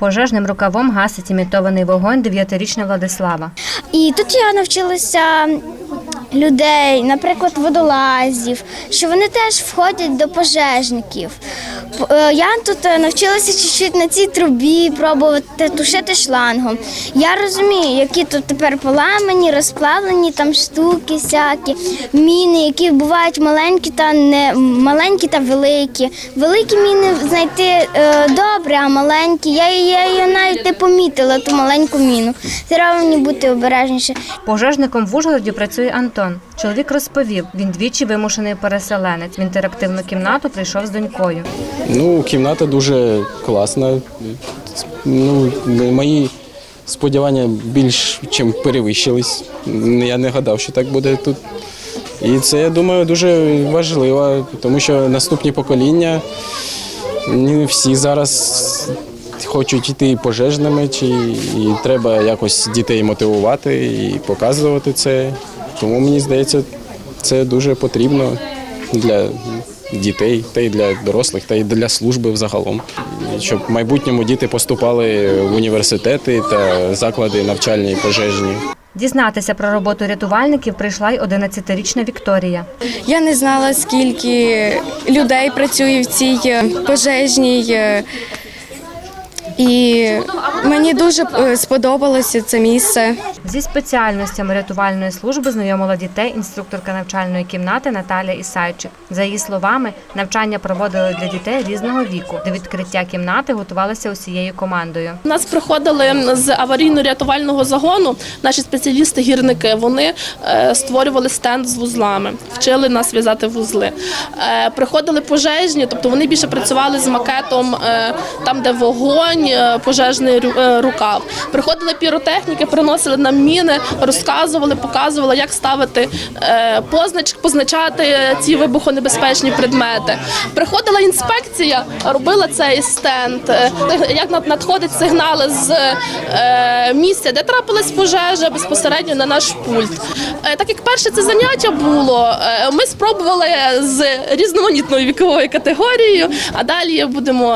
Пожежним рукавом гасить імітований вогонь дев'ятирічна Владислава. І тут я навчилася людей, наприклад, водолазів, що вони теж входять до пожежників. Е, Я тут е, навчилася чуть-чуть на цій трубі пробувати тушити шлангом. Я розумію, які тут тепер поламані, розплавлені там штуки, всякі міни, які бувають маленькі та не маленькі та великі. Великі міни знайти е, добре, а маленькі. Я її навіть не помітила, ту маленьку міну. Треба мені бути обережніше. Пожежником в Ужгороді працює Антон. Чоловік розповів, він двічі вимушений переселенець. В інтерактивну кімнату прийшов з донькою. Ну, кімната дуже класна. Ну, мої сподівання більш чим перевищились. Я не гадав, що так буде тут. І це, я думаю, дуже важливо, тому що наступні покоління не всі зараз хочуть йти пожежними, чи і треба якось дітей мотивувати і показувати це. Тому мені здається, це дуже потрібно для дітей, та й для дорослих, та й для служби взагалом. Щоб в майбутньому діти поступали в університети та заклади навчальні і пожежні. Дізнатися про роботу рятувальників прийшла й 11-річна Вікторія. Я не знала, скільки людей працює в цій е, пожежній. е, І мені дуже е, сподобалося це місце. Зі спеціальностями рятувальної служби знайомила дітей інструкторка навчальної кімнати Наталя Ісайчик. За її словами, навчання проводили для дітей різного віку. До відкриття кімнати готувалися усією командою. Нас приходили з аварійно-рятувального загону. Наші спеціалісти-гірники вони е, створювали стенд з вузлами, вчили нас в'язати вузли. Е, Приходили пожежні, тобто вони більше працювали з макетом, е, там, де вогонь, пожежний рукав. Приходили піротехніки, приносили нам міни, розказували, показували, як ставити е, познач, позначати ці вибухонебезпечні предмети. Приходила інспекція, робила цей стенд. е, Як над- надходять сигнали з е, місця, де трапилась пожежа безпосередньо на наш пульт. Так як перше це заняття було, ми спробували з різноманітною віковою категорією, а далі будемо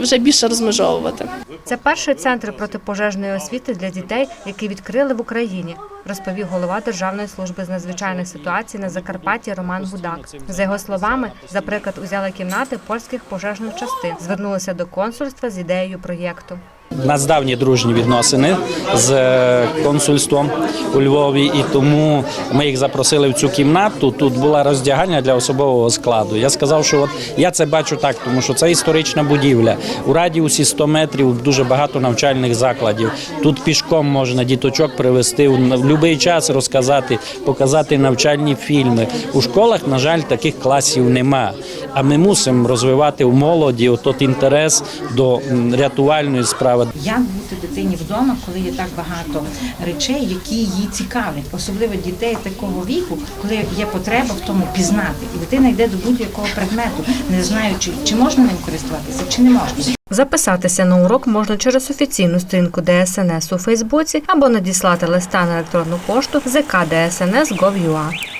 вже більше розмежовувати. Це перший центр протипожежної освіти для дітей, який відкрили в Україні, розповів голова Державної служби з надзвичайних ситуацій на Закарпатті Роман Гудак. За його словами, за приклад узяли кімнати польських пожежних частин, звернулися до консульства з ідеєю проєкту. У нас давні дружні відносини з е, консульством у Львові, і тому ми їх запросили в цю кімнату. Тут була роздягальня для особового складу. Я сказав, що от я це бачу так, тому що це історична будівля. У радіусі 100 метрів дуже багато навчальних закладів. Тут пішком можна діточок привезти в будь-який час розказати, показати навчальні фільми. У школах, на жаль, таких класів нема. А ми мусимо розвивати в молоді отот інтерес до рятувальної справи. Як бути дитині вдома, коли є так багато речей, які її цікавлять, особливо дітей такого віку, коли є потреба в тому пізнати, і дитина йде до будь-якого предмету, не знаючи, чи можна ним користуватися, чи не можна. Записатися на урок можна через офіційну сторінку ДСНС у Фейсбуці або надіслати листа на електронну пошту zkdsns.gov.ua.